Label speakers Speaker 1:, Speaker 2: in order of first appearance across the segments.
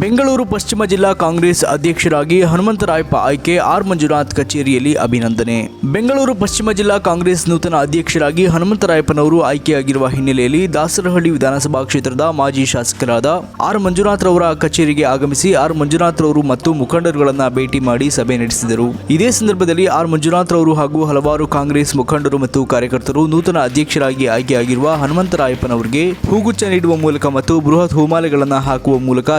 Speaker 1: ಬೆಂಗಳೂರು ಪಶ್ಚಿಮ ಜಿಲ್ಲಾ ಕಾಂಗ್ರೆಸ್ ಅಧ್ಯಕ್ಷರಾಗಿ ಹನುಮಂತರಾಯಪ್ಪ ಆಯ್ಕೆ ಆರ್ ಮಂಜುನಾಥ್ ಕಚೇರಿಯಲ್ಲಿ ಅಭಿನಂದನೆ. ಬೆಂಗಳೂರು ಪಶ್ಚಿಮ ಜಿಲ್ಲಾ ಕಾಂಗ್ರೆಸ್ ನೂತನ ಅಧ್ಯಕ್ಷರಾಗಿ ಹನುಮಂತರಾಯಪ್ಪನವರು ಆಯ್ಕೆಯಾಗಿರುವ ಹಿನ್ನೆಲೆಯಲ್ಲಿ ದಾಸರಹಳ್ಳಿ ವಿಧಾನಸಭಾ ಕ್ಷೇತ್ರದ ಮಾಜಿ ಶಾಸಕರಾದ ಆರ್ ಮಂಜುನಾಥ್ ರವರ ಕಚೇರಿಗೆ ಆಗಮಿಸಿ ಆರ್ ಮಂಜುನಾಥ್ ರವರು ಮತ್ತು ಮುಖಂಡರುಗಳನ್ನು ಭೇಟಿ ಮಾಡಿ ಸಭೆ ನಡೆಸಿದರು. ಇದೇ ಸಂದರ್ಭದಲ್ಲಿ ಆರ್ ಮಂಜುನಾಥ್ ರವರು ಹಾಗೂ ಹಲವಾರು ಕಾಂಗ್ರೆಸ್ ಮುಖಂಡರು ಮತ್ತು ಕಾರ್ಯಕರ್ತರು ನೂತನ ಅಧ್ಯಕ್ಷರಾಗಿ ಆಯ್ಕೆಯಾಗಿರುವ ಹನುಮಂತರಾಯಪ್ಪನವರಿಗೆ ಹೂಗುಚ್ಛ ನೀಡುವ ಮೂಲಕ ಮತ್ತು ಬೃಹತ್ ಹೂಮಾಲೆಗಳನ್ನು ಹಾಕುವ ಮೂಲಕ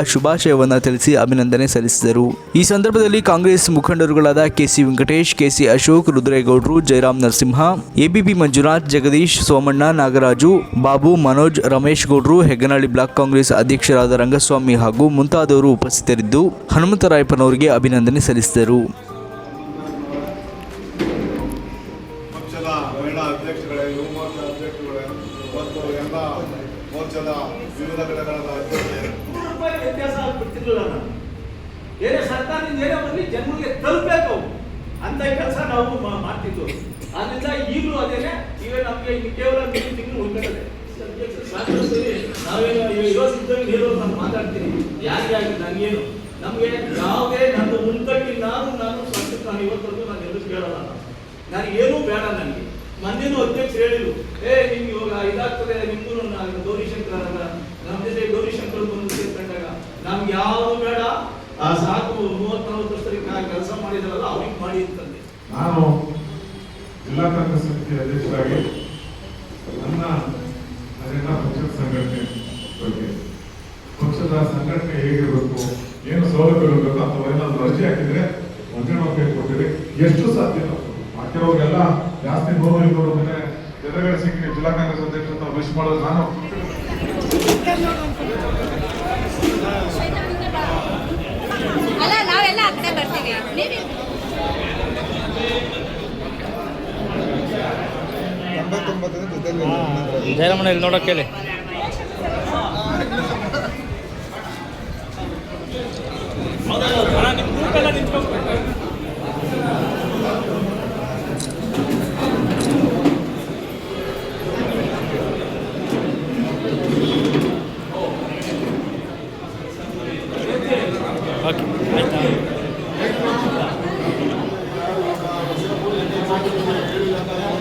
Speaker 1: ಶುಭಾಶಯವನ್ನ ತಿಳಿಸಿ ಅಭಿನಂದನೆ ಸಲ್ಲಿಸಿದರು. ಈ ಸಂದರ್ಭದಲ್ಲಿ ಕಾಂಗ್ರೆಸ್ ಮುಖಂಡರುಗಳಾದ ಕೆಸಿ ವೆಂಕಟೇಶ್, ಕೆಸಿ ಅಶೋಕ್, ರುದ್ರೇಗೌಡರು ಜಯರಾಮ್ ನರಸಿಂಹ ಎಬಿಬಿ ಮಂಜುನಾಥ್, ಜಗದೀಶ್ ಸೋಮಣ್ಣ, ನಾಗರಾಜು, ಬಾಬು, ಮನೋಜ್, ರಮೇಶ್ ಗೌಡರು, ಹೆಗ್ಗನಹಳ್ಳಿ ಬ್ಲಾಕ್ ಕಾಂಗ್ರೆಸ್ ಅಧ್ಯಕ್ಷರಾದ ರಂಗಸ್ವಾಮಿ ಹಾಗೂ ಮುಂತಾದವರು ಉಪಸ್ಥಿತರಿದ್ದು ಹನುಮಂತರಾಯಪ್ಪನವರಿಗೆ ಅಭಿನಂದನೆ ಸಲ್ಲಿಸಿದರು.
Speaker 2: ಮೋರ್ಚಾದ ವಿವಿಧ ಘಟಕಗಳ ಅಧ್ಯಕ್ಷರೇ
Speaker 3: ಆಗ್ಬಿಡ್ತಿರ್ಲಿಲ್ಲ ನಾನು. ಏನೇ ಸರ್ಕಾರದಿಂದ ಏನೇ ಬರಲಿ ಜನರಿಗೆ ತಲುಪಬೇಕು ಅವು ಅಂತ ಕೆಲಸ ನಾವು ಮಾಡ್ತಿದ್ವು. ಆದ್ರಿಂದ ಈಗಲೂ ಅದೇನೆ ಈಗ ನಮಗೆ ಕೇವಲ ಮೂರು ತಿಂಗಳು ಉಳ್ಕೊಂಡಿದೆ. ನಾವೇನು ನಾನು ಮಾತಾಡ್ತೀನಿ ಯಾರಿಗೆ ಆಗಿದೆ? ನನಗೇನು. ನಮಗೆ ಯಾವುದೇ ನನ್ನ ಮುಂದಕ್ಕೆ ನಾನು ನಾನು ಸ್ವಂತ ನಾನು ಇವತ್ತರೆಗೂ ನಾನು ಎದುರು ಕೇಳಲ್ಲ ನಾನು. ನನಗೇನೂ ಬೇಡ ನನಗೆ. ಮಂದಿನೂ ಅಧ್ಯಕ್ಷರು ಹೇಳಿದ್ರು, ಏ, ನಿಮ್ಗೆ ಇವಾಗ ಇದಾಗ್ತದೆ ನಿಮ್ಗೂ ಗೌರಿಶಂಕರ್ ನಮ್ಮ ಸಾಕು ವರ್ಷದಲ್ಲಿ ವರ್ಷದಲ್ಲಿ ಕೆಲಸ ಮಾಡಿದಾರಲ್ಲ ಅವ್ರಿಗೆ ಮಾಡಿ ಅಂತಂದೆ.
Speaker 4: ನಾನು ಜಿಲ್ಲಾ ಕಾಂಗ್ರೆಸ್ ಸಮಿತಿ ಅಧ್ಯಕ್ಷರಾಗಿ ನನ್ನ ಅದೆಲ್ಲ ಪಕ್ಷದ ಸಂಘಟನೆ ಬಗ್ಗೆ ಪಕ್ಷದ ಸಂಘಟನೆ ಹೇಗಿರಬೇಕು ಏನು ಸೌಲಭ್ಯಗಳು ಬೇಕು ಅಂತವೆಲ್ಲ ಅರ್ಜಿ ಹಾಕಿದ್ರೆ ಮಂಜುನಾಥ್ ಕೊಟ್ಟಿರಿ. ಎಷ್ಟು ಸಾಧ್ಯ ಹಾಕಿರೋರಿಗೆಲ್ಲ ಜಾಸ್ತಿ ನೋವು ಇರೋರು ಮನೆ ಎದುರುಗಡೆ ಸಿಕ್ಕಿ ಜಿಲ್ಲಾ ಕಾಂಗ್ರೆಸ್ ಅಧ್ಯಕ್ಷ ಅಂತ ವಿಶ್ ಮಾಡೋದು ನಾನು.
Speaker 5: ಜಯರಮಣ ಇಲ್ಲಿ ನೋಡೋಕೆ ಹೇಳಿ ಓಕೆ ಆಯ್ತಾ. மாட்டிக்கிறாங்க